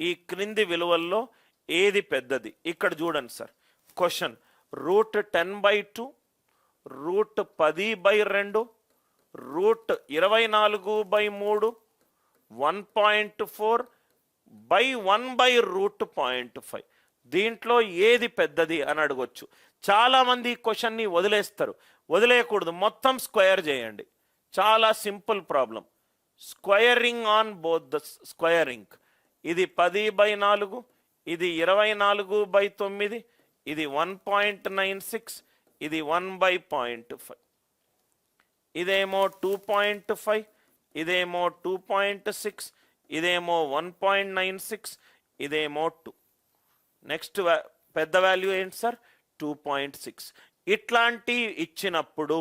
ఈ క్రింది విలువల్లో ఏది పెద్దది? ఇక్కడ చూడండి sir. Question root ten by two root పది బై రెండు రూట్ ఇరవై నాలుగు బై మూడు one point four by one by root point five. దీంట్లో ఏది పెద్దది అని అడగొచ్చు. చాలామంది ఈ క్వశ్చన్ని వదిలేస్తారు. వదిలేయకూడదు. మొత్తం స్క్వేర్ చేయండి. చాలా simple problem. Squaring on both the squaring ఇది పది బై నాలుగు ఇది ఇరవై నాలుగు బై తొమ్మిది ఇది వన్ పాయింట్ నైన్ సిక్స్ ఇది వన్ బై పాయింట్ ఫైవ్. ఇదేమో టూ పాయింట్ ఫైవ్ ఇదేమో టూ పాయింట్ సిక్స్ ఇదేమో వన్ పాయింట్ నైన్ సిక్స్ ఇదేమో టూ. నెక్స్ట్ పెద్ద వాల్యూ ఏంటి సార్? Two point six. ఇట్లాంటి ఇచ్చినప్పుడు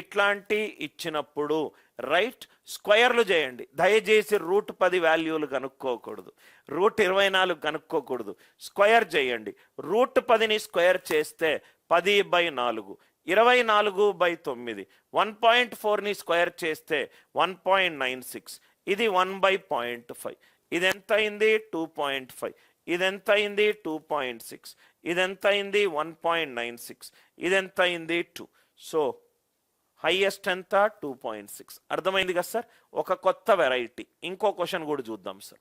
ఇట్లాంటి ఇచ్చినప్పుడు రైట్ స్క్వయర్లు చేయండి. దయచేసి రూట్ పది వాల్యూలు కనుక్కోకూడదు. రూట్ ఇరవై నాలుగు కనుక్కోకూడదు. స్క్వయర్ చేయండి. రూట్ పదిని స్క్వయర్ చేస్తే పది బై నాలుగు. ఇరవై నాలుగు బై తొమ్మిది. వన్ పాయింట్ ఫోర్ని స్క్వయర్ చేస్తే వన్ పాయింట్ నైన్ సిక్స్. ఇది వన్ బై పాయింట్ ఫైవ్. ఇది ఎంత అయింది టూ పాయింట్ ఫైవ్. ఇది ఎంత అయింది టూ పాయింట్ సిక్స్. ఇది ఎంత అయింది వన్ పాయింట్ నైన్ సిక్స్. ఇది ఎంత అయింది టూ. సో హైయెస్ట్ ఎంత? టూ పాయింట్ సిక్స్ అర్థమైంది కదా సార్? ఒక కొత్త వెరైటీ ఇంకో క్వశ్చన్ కూడా చూద్దాం సార్.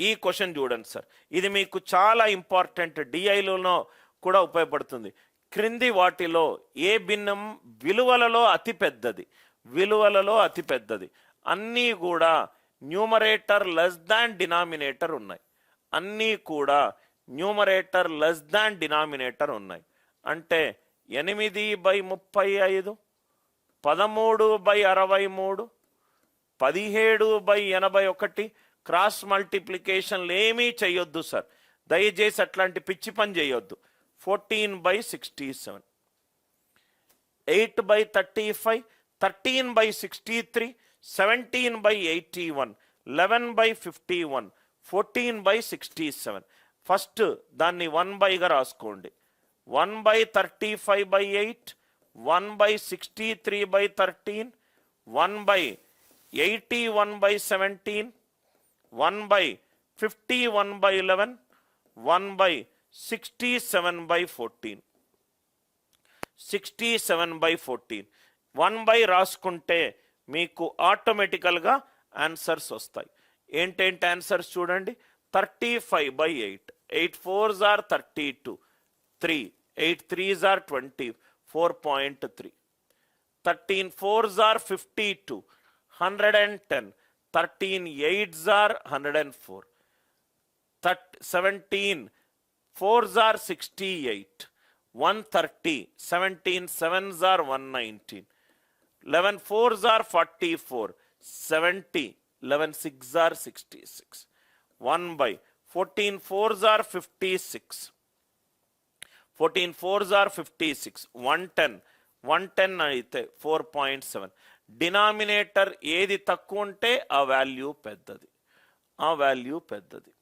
ఈ క్వశ్చన్ చూడండి సార్. ఇది మీకు చాలా ఇంపార్టెంట్ డిఐలోనో కూడా ఉపయోగపడుతుంది. క్రింది వాటిలో ఏ భిన్నం విలువలలో అతి పెద్దది విలువలలో అతి పెద్దది అన్నీ కూడా న్యూమరేటర్ లెస్ దాన్ డినామినేటర్ ఉన్నాయి. అన్నీ కూడా న్యూమరేటర్ లెస్ దాన్ డినామినేటర్ ఉన్నాయి. అంటే ఎనిమిది బై ముప్పై ఐదు పదమూడు బై అరవై మూడు పదిహేడు బై ఎనభై ఒకటి. క్రాస్ మల్టిప్లికేషన్లు ఏమీ చేయొద్దు సార్. దయచేసి అట్లాంటి పిచ్చి పని చేయొద్దు. Fourteen by sixty seven. Eight by thirty five thirteen by sixty three seventeen by eighty one eleven by fifty one fourteen by sixty seven. First దాన్ని వన్ బైగా రాసుకోండి. One by thirty five by eight one by sixty three by thirteen one by eighty one by seventeen one by fifty one by eleven one by sixty seven by fourteen. Sixty seven by fourteen. One by రాసుకుంటే మీకు ఆటోమేటికల్గా answers వస్తాయి. ఏంటేంటి answers చూడండి. Thirty five by eight. Eight fours are thirty two. 3. 8 3s are 24.3. 13 4s are 52. 110. 13 8s are 104. 30, 17 4s are 68. 130. 17 7s are 119. 11 4s are 44. 70. 11 6s are 66. 1 by 14 4s are 56. Fourteen fours are fifty six. One ten. One ten అయితే four point seven. Denominator ఏది తక్కువ ఉంటే ఆ value పెద్దది. ఆ value పెద్దది.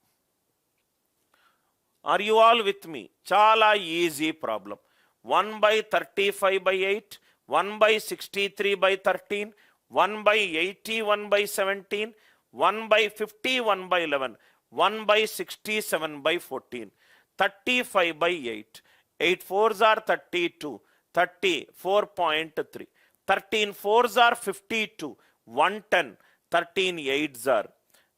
Are you all with me? చాలా easy problem. One by thirty five by eight one by sixty three by thirteen one by eighty one by seventeen one by fifty one by eleven one by sixty seven by fourteen thirty five by eight. Eight fours are thirty two thirty four point three thirteen fours are fifty two one ten thirteen eights are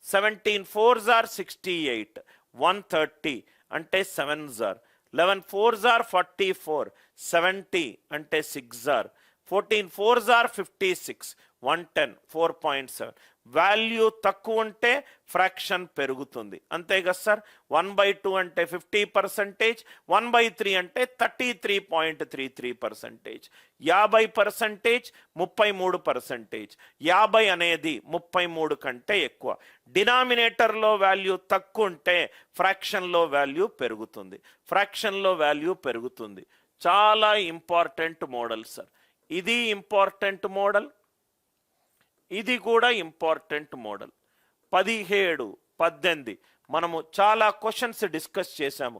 seventeen fours are sixty eight one thirty అంటే seven jar eleven fours are forty four seventy అంటే six jar fourteen fours are fifty six one ten four point seven. Value తక్కువ ఉంటే fraction పెరుగుతుంది. అంతే కదా sir? One by two అంటే fifty percentage one by three అంటే thirty three point three three percentage. యాభై percentage ముప్పై మూడు పర్సంటేజ్. యాభై అనేది ముప్పై మూడు కంటే ఎక్కువ. డినామినేటర్లో వాల్యూ తక్కువ ఉంటే ఫ్రాక్షన్లో వాల్యూ పెరుగుతుంది. ఫ్రాక్షన్లో వాల్యూ పెరుగుతుంది. చాలా ఇంపార్టెంట్ మోడల్ సార్. ఇది ఇంపార్టెంట్ మోడల్ ఇది కూడా ఇంపార్టెంట్ మోడల్. పదిహేడు పద్దెనిమిది మనము చాలా క్వశ్చన్స్ డిస్కస్ చేశాము.